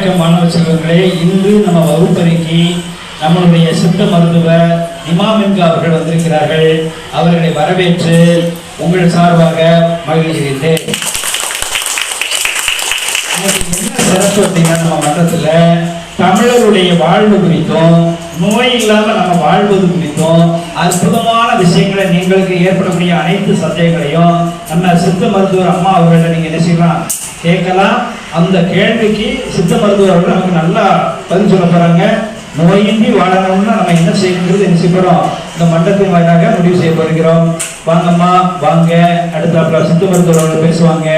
வணக்கம் மாணவ செல்வங்களே. இன்று நம்ம வகுப்பறைக்கு நம்மளுடைய சித்த மருத்துவர் இமாமின்கா அவர்கள் வந்திருக்கிறார்கள். அவர்களை வரவேற்று உங்கள் சார்பாக மகிழ்கிறேன் என்ன சிறப்பு அப்படின்னா நம்ம மன்றத்தில் தமிழருடைய வாழ்வு குறித்தும் நோய் இல்லாம நம்ம வாழ்வது குறித்தும் அற்புதமான விஷயங்களை நீங்களுக்கு ஏற்படக்கூடிய அனைத்து சந்தேகங்களையும் நம்ம சித்த மருத்துவர் அம்மா அவர்கள்ட்ட நீங்க என்ன செய்யலாம்? கேட்கலாம். அந்த கேள்விக்கு சித்த மருத்துவர்கள் நமக்கு நல்லா பதில் சொல்ல போறாங்க. நோயின்றி வாழணும்னா நம்ம என்ன செய்யணுங்கிறது என்ன செய்ய போறோம்? இந்த மன்றத்தின் வாயிலாக முடிவு செய்ய போகிறோம். வாங்கம்மா வாங்க. அடுத்தாப்புல சித்த மருத்துவர்கள் பேசுவாங்க.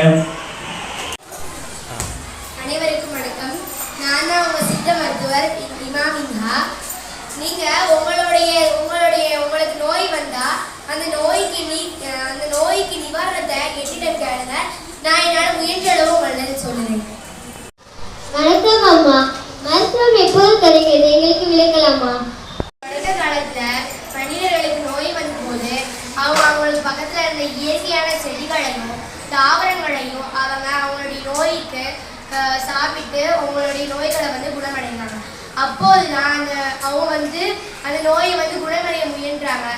அனைவருக்கும் வணக்கம். நான் தான் உங்க சித்த மருத்துவர் இ- இமாம் நீங்க உங்களுடைய உங்களுடைய உங்களுக்கு நோய் வந்தா அந்த நோய்க்கு நீ அந்த நோய்க்கு நிவாரணத்தை எட்டிடம் கேளுங்க. நான் என்னால் முயன்ற அளவு உங்களுக்கு சொல்லுறேன் வணக்கம் அம்மா மருத்துவம் எப்போது கிடைக்கிறது எங்களுக்கு விளக்கலாமா? தொடக்க காலத்துல மனிதர்களுக்கு நோய் வந்தபோது அவங்க அவங்களுக்கு பக்கத்துல இருந்த இயற்கையான செடிகளையும் தாவரங்களையும் அவங்க அவங்களுடைய நோய்க்கு சாப்பிட்டு அவங்களுடைய நோய்களை வந்து குணமடைந்தாங்க. அப்போதுதான் அந்த அவங்க வந்து அந்த நோயை வந்து குணமடைய முயன்றாங்க.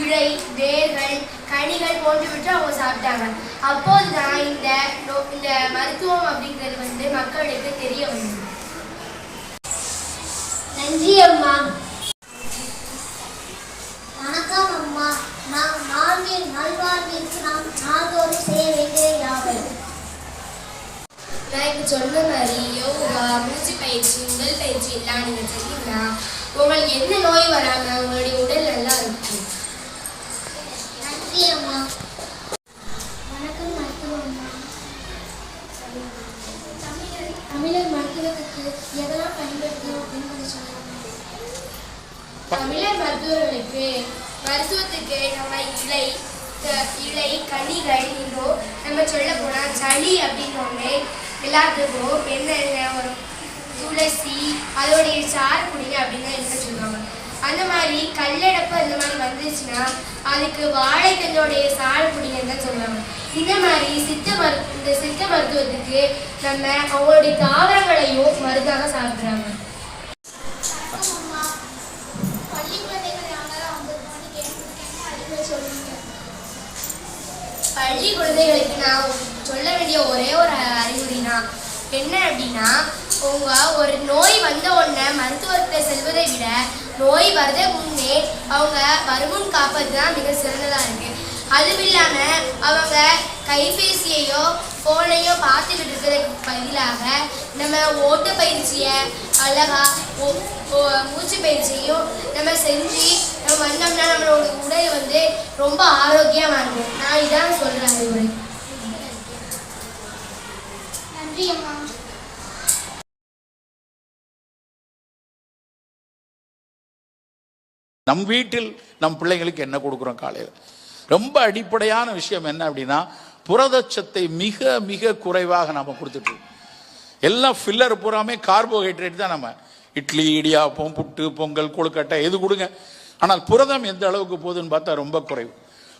இழை வேர்கள் கனிகள் போன்றவற்றை அவங்க சாப்பிட்டாங்க. அப்போதுதான் இந்த நோ- இந்த மருத்துவம் அப்படிங்கிறது வந்து மக்களுக்கு தெரிய வந்தது. நன்றி அம்மா. வணக்கம் அம்மா. நாம் நாளில் நல்வாழ்விற்கு நாம் நாள்தோறும் செய்ய வேண்டிய யாவை? நான் இப்போ சொன்ன மாதிரி யோகா மூச்சு பயிற்சி உடல் பயிற்சி எல்லாம் நீங்கள் செஞ்சீங்கன்னா உங்களுக்கு எந்த நோய் வராமல் உங்களுடைய உடல் நல்லா இருக்கும்? நன்றி அம்மா வணக்கம் மருத்துவ அம்மா தமிழர் மருத்துவத்துக்கு எதெல்லாம் பயன்படுத்தணும் அப்படின்னு கொஞ்சம் சொல்லுங்க தமிழர் மருத்துவர்களுக்கு மருத்துவத்துக்கு நம்ம இலை இலை கனிகள் இன்னும் நம்ம சொல்ல போனால் சளி அப்படின்னு ஒன்று எல்லாத்துக்கும் என்னென்ன ஒரு துளசி அதோடைய சாறு குடிங்க அப்படின்னு தான் சொல்லுவாங்க. அந்த மாதிரி கல்லடப்பு அந்த மாதிரி வந்துச்சுன்னா அதுக்கு வாழைக்கல்லோடைய சால் குடிங்கன்னு தான் சொல்லுவாங்க. இந்த மாதிரி சித்த மரு இந்த சித்த மருத்துவத்துக்கு நம்ம அவங்களுடைய தாவரங்களையும் மருந்தாக சாப்பிட்றாங்க. பள்ளி பள்ளி குழந்தைகளுக்கு நான் சொல்ல வேண்டிய ஒரே ஒரு அறிகுறினா என்ன அப்படின்னா உங்க ஒரு நோய் வந்த உடனே மருத்துவத்தை செல்வதை விட நோய் வரதை முன்னே அவங்க வருமுன் காப்பது தான் மிக சிறந்ததாக இருக்கு. அதுவும் இல்லாமல் அவங்க கைபேசியையோ ஃபோனையோ பார்த்துக்கிட்டு இருக்கிறதுக்கு பதிலாக நம்ம ஓட்ட பயிற்சியை அழகா ஓ- ஓ- மூச்சு பயிற்சியையும் நம்ம செஞ்சு நம்ம வந்தோம்னா நம்மளோட உடல் வந்து ரொம்ப ஆரோக்கியமாக இருக்கும். நான் இதான் சொல்கிறேன் நன்றி அம்மா. நம் வீட்டில் நம் பிள்ளைங்களுக்கு என்ன கொடுக்குறோம் காலையில்? ரொம்ப அடிப்படையான விஷயம் என்ன அப்படின்னா புரதச்சத்தை மிக மிக குறைவாக நாம் கொடுத்துட்ருக்கோம் எல்லாம் ஃபில்லர் பூராமே கார்போஹைட்ரேட் தான் நம்ம. இட்லி இடியாப்பம் புட்டு பொங்கல் கொழுக்கட்டை எது கொடுங்க. ஆனால் புரதம் எந்த அளவுக்கு போகுதுன்னு பார்த்தா ரொம்ப குறைவு.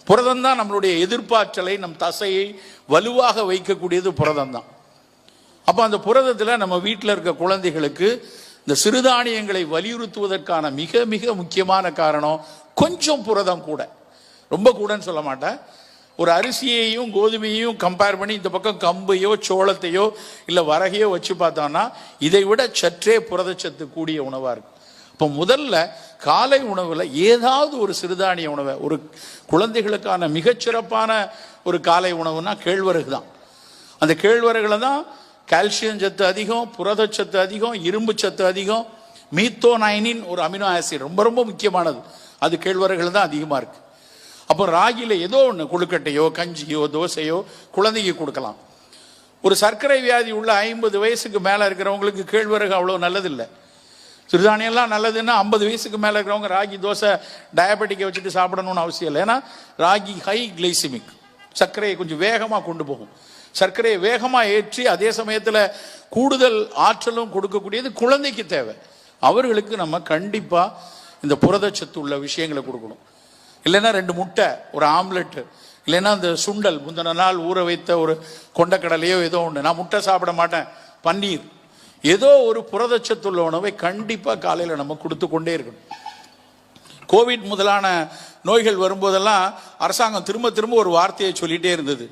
புரதம் தான் நம்மளுடைய எதிர்பார்ச்சலை நம் தசையை வலுவாக வைக்கக்கூடியது புரதம் தான். அப்போ அந்த புரதத்தில் நம்ம வீட்டில் இருக்க குழந்தைகளுக்கு இந்த சிறுதானியங்களை வலியுறுத்துவதற்கான மிக மிக முக்கியமான காரணம் கொஞ்சம் புரதம் கூட. ரொம்ப கூடன்னு சொல்ல மாட்டேன். ஒரு அரிசியையும் கோதுமையையும் கம்பேர் பண்ணி இந்த பக்கம் கம்பையோ சோளத்தையோ இல்லை வரகையோ வச்சு பார்த்தோம்னா இதை விட சற்றே புரதச்சத்து கூடிய உணவாக இருக்கும். இப்போ முதல்ல காலை உணவில் ஏதாவது ஒரு சிறுதானிய உணவை ஒரு குழந்தைகளுக்கான மிகச்சிறப்பான ஒரு காலை உணவுனா கேழ்வரகு தான் அந்த கேழ்வரகுல தான் கால்சியம் சத்து அதிகம் புரதச்சத்து அதிகம் இரும்பு சத்து அதிகம் மீத்தோனைனின் ஒரு அமினோ ஆசிட் ரொம்ப ரொம்ப முக்கியமானது. அது கேழ்வரகுல தான் அதிகமாக இருக்கு. அப்போ ராகியில் ஏதோ ஒன்று கொழுக்கட்டையோ கஞ்சியோ தோசையோ குழந்தைக்கு கொடுக்கலாம். ஒரு சர்க்கரை வியாதி உள்ள ஐம்பது வயசுக்கு மேலே இருக்கிறவங்களுக்கு கேழ்வரகு அவ்வளோ நல்லதில்லை. சிறுதானியம்லாம் நல்லதுன்னா ஐம்பது வயசுக்கு மேலே இருக்கிறவங்க ராகி தோசை டயபெட்டிக்கை வச்சுட்டு சாப்பிடணும்னு அவசியம் இல்லை. ஏன்னா ராகி ஹை கிளைசிமிக் சர்க்கரையை கொஞ்சம் வேகமாக கொண்டு போகும். சர்க்கரையை வேகமாக ஏற்றி அதே சமயத்தில் கூடுதல் ஆற்றலும் கொடுக்கக்கூடியது குழந்தைக்கு தேவை. அவர்களுக்கு நம்ம கண்டிப்பாக இந்த புரதச்சத்து உள்ள விஷயங்களை கொடுக்கணும். இல்லைன்னா ரெண்டு முட்டை ஒரு ஆம்லெட்டு இல்லைன்னா அந்த சுண்டல் முந்தின நாள் ஊற வைத்த ஒரு கொண்டக்கடலையோ ஏதோ ஒன்று நான் முட்டை சாப்பிட மாட்டேன். பன்னீர். ஏதோ ஒரு புரதச்சத்துள்ள உணவை கண்டிப்பாக காலையில் நம்ம கொடுத்து கொண்டே இருக்கணும். கோவிட் முதலான நோய்கள் வரும்போதெல்லாம் அரசாங்கம் திரும்ப திரும்ப ஒரு வார்த்தையை சொல்லிகிட்டே இருந்தது.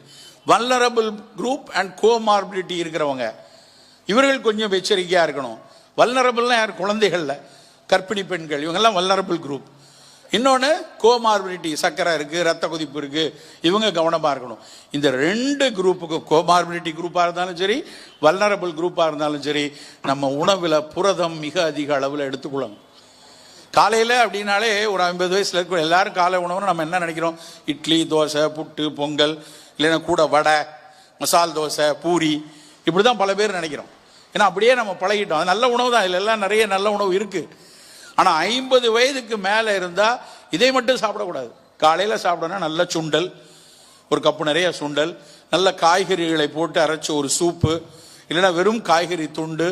வல்லரபிள் குரூப் அண்ட் கோமார்பிலிட்டி இருக்கிறவங்க. இவர்கள் கொஞ்சம் எச்சரிக்கையாக இருக்கணும். வல்லரபிள்னா யார்? குழந்தைகளில். கர்ப்பிணி பெண்கள். இவங்கெல்லாம் வல்லரபிள் குரூப் இன்னொன்று கோமார்பிலிட்டி சர்க்கரை இருக்குது ரத்த கொதிப்பு இருக்குது இவங்க கவனமாக இருக்கணும். இந்த ரெண்டு குரூப்புக்கு கோமார்பிலிட்டி குரூப்பாக இருந்தாலும் சரி வல்லரபிள் குரூப்பாக இருந்தாலும் சரி நம்ம உணவில் புரதம் மிக அதிக அளவில் எடுத்துக்கொள்ளணும். காலையில் அப்படின்னாலே ஒரு ஐம்பது வயசில் இருக்கிற எல்லாரும் காலை உணவுன்னு நம்ம என்ன நினைக்கிறோம்? இட்லி தோசை புட்டு பொங்கல் இல்லைன்னா கூட வடை மசால் தோசை பூரி இப்படி தான் பல பேர் நினைக்கிறோம். ஏன்னா அப்படியே நம்ம பழகிட்டோம். அது நல்ல உணவு தான் இதில் எல்லாம் நிறைய நல்ல உணவு இருக்குது ஆனால் ஐம்பது வயதுக்கு மேலே இருந்தால் இதை மட்டும் சாப்பிடக்கூடாது. காலையில் சாப்பிடணும்னா நல்ல சுண்டல் ஒரு கப்பு நிறைய சுண்டல் நல்ல காய்கறிகளை போட்டு அரைச்ச ஒரு சூப்பு இல்லைன்னா வெறும் காய்கறி துண்டு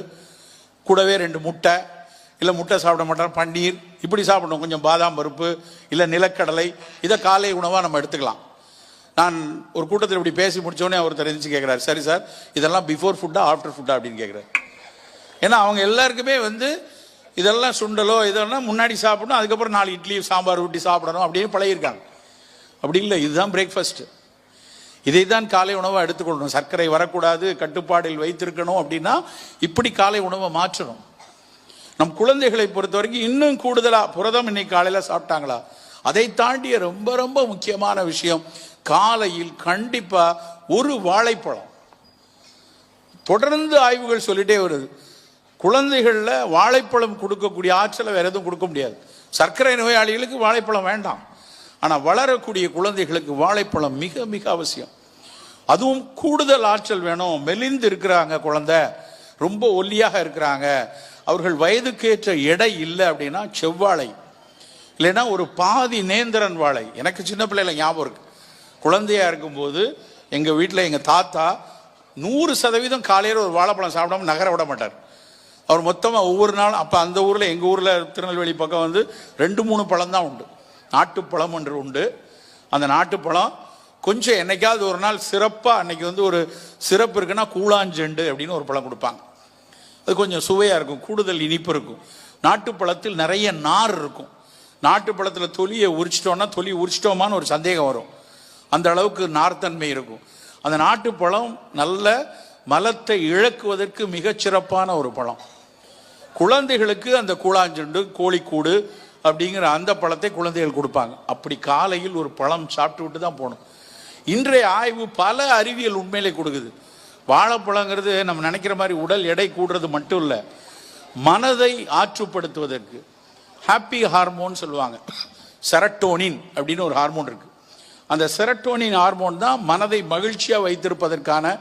கூடவே ரெண்டு முட்டை இல்லை முட்டை சாப்பிட மாட்டோம் பன்னீர் இப்படி சாப்பிடணும். கொஞ்சம் பாதாம் பருப்பு இல்லை நிலக்கடலை இதை காலை உணவாக நம்ம எடுத்துக்கலாம். நான் ஒரு கூட்டத்தில் இப்படி பேசி முடிச்சோடனே அவர் தெரிஞ்சு கேட்குறாரு சரி சார் இதெல்லாம் பிஃபோர் ஃபுட்டா ஆஃப்டர் ஃபுட்டா அப்படின்னு கேட்குறாரு ஏன்னா அவங்க எல்லாருக்குமே வந்து இதெல்லாம் சுண்டலோ இதெல்லாம் முன்னாடி சாப்பிடணும் அதுக்கப்புறம் நாலு இட்லி சாம்பார் ஊட்டி சாப்பிடணும் அப்படின்னு பழகிருக்காங்க அப்படி இல்லை இதுதான் பிரேக்ஃபாஸ்ட்டு இதை தான் காலை உணவை எடுத்துக்கொள்ளணும். சர்க்கரை வரக்கூடாது கட்டுப்பாடில் வைத்திருக்கணும் அப்படின்னா இப்படி காலை உணவை மாற்றணும். நம் குழந்தைகளை பொறுத்த வரைக்கும் இன்னும் கூடுதலாக புரதம் இன்னைக்கு காலையில் சாப்பிட்டாங்களா? அதை தாண்டிய ரொம்ப ரொம்ப முக்கியமான விஷயம் காலையில் கண்டிப்பாக ஒரு வாழைப்பழம். தொடர்ந்து ஆய்வுகள் சொல்லிட்டே வருது. குழந்தைகளில் வாழைப்பழம் கொடுக்கக்கூடிய ஆற்றலை வேறு எதுவும் கொடுக்க முடியாது. சர்க்கரை நோயாளிகளுக்கு வாழைப்பழம் வேண்டாம். ஆனால் வளரக்கூடிய குழந்தைகளுக்கு வாழைப்பழம் மிக மிக அவசியம். அதுவும் கூடுதல் ஆற்றல் வேணும். மெலிந்து இருக்கிறாங்க குழந்தை. ரொம்ப ஒல்லியாக இருக்கிறாங்க. அவர்கள் வயதுக்கேற்ற எடை இல்லை அப்படின்னா செவ்வாழை. இல்லைன்னா ஒரு பாதி நேந்திரன் வாழை. எனக்கு சின்ன பிள்ளைல ஞாபகம் இருக்கு. குழந்தையாக இருக்கும்போது எங்கள் வீட்டில் எங்கள் தாத்தா நூறு சதவீதம் காலையில் ஒரு வாழைப்பழம் சாப்பிடாம நகர விட மாட்டார். அவர் மொத்தமாக ஒவ்வொரு நாளும் அப்போ அந்த ஊரில் எங்கள் ஊரில் திருநெல்வேலி பக்கம் வந்து ரெண்டு மூணு பழம் தான் உண்டு. நாட்டுப்பழம் ஒன்று உண்டு. அந்த நாட்டுப்பழம் கொஞ்சம் என்னைக்காவது ஒரு நாள் சிறப்பாக அன்னைக்கு வந்து ஒரு சிறப்பு இருக்குன்னா கூழாஞ்செண்டு அப்படின்னு ஒரு பழம் கொடுப்பாங்க. அது கொஞ்சம் சுவையாக இருக்கும் கூடுதல் இனிப்பு இருக்கும். நாட்டுப்பழத்தில் நிறைய நார் இருக்கும். நாட்டுப்பழத்தில் தொலியை உரிச்சிட்டோன்னா தொலி உரிச்சிட்டோமான்னு ஒரு சந்தேகம் வரும். அந்த அளவுக்கு நார்த்தன்மை இருக்கும். அந்த நாட்டுப்பழம் நல்ல மலத்தை இழக்குவதற்கு மிகச்சிறப்பான ஒரு பழம். குழந்தைகளுக்கு அந்த கூழாஞ்செண்டு கோழிக்கூடு அப்படிங்கிற அந்த பழத்தை குழந்தைகள் கொடுப்பாங்க. அப்படி காலையில் ஒரு பழம் சாப்பிட்டு விட்டு தான் போகணும். இன்றைய ஆய்வு பல அறிவியல் உண்மையிலே கொடுக்குது. வாழைப்பழங்கிறது நம்ம நினைக்கிற மாதிரி உடல் எடை கூடுறது மட்டும் இல்லை மனதை ஆற்றுப்படுத்துவதற்கு. ஹாப்பி ஹார்மோன் சொல்லுவாங்க. செரட்டோனின் அப்படின்னு ஒரு ஹார்மோன் இருக்கு. அந்த செரட்டோனின் ஹார்மோன் தான் மனதை மகிழ்ச்சியாக வைத்திருப்பதற்கான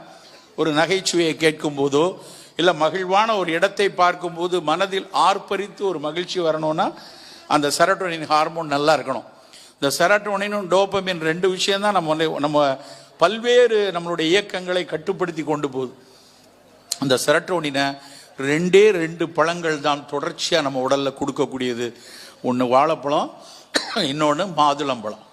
ஒரு நகைச்சுவையை கேட்கும் போதோ இல்லை மகிழ்வான ஒரு இடத்தை பார்க்கும்போது மனதில் ஆர்ப்பரித்து ஒரு மகிழ்ச்சி வரணும்னா அந்த செரட்டோனின் ஹார்மோன் நல்லா இருக்கணும். இந்த செரட்டோனினும் டோப்பமின் ரெண்டு விஷயம் தான் நம்ம வந்து- நம்ம பல்வேறு நம்மளுடைய இயக்கங்களை கட்டுப்படுத்தி கொண்டு போகுது. அந்த செரட்டோனினை ரெண்டே ரெண்டு பழங்கள் தான் தொடர்ச்சியாக நம்ம உடலில் கொடுக்கக்கூடியது. ஒன்று வாழைப்பழம் இன்னொன்று மாதுளம்பழம்.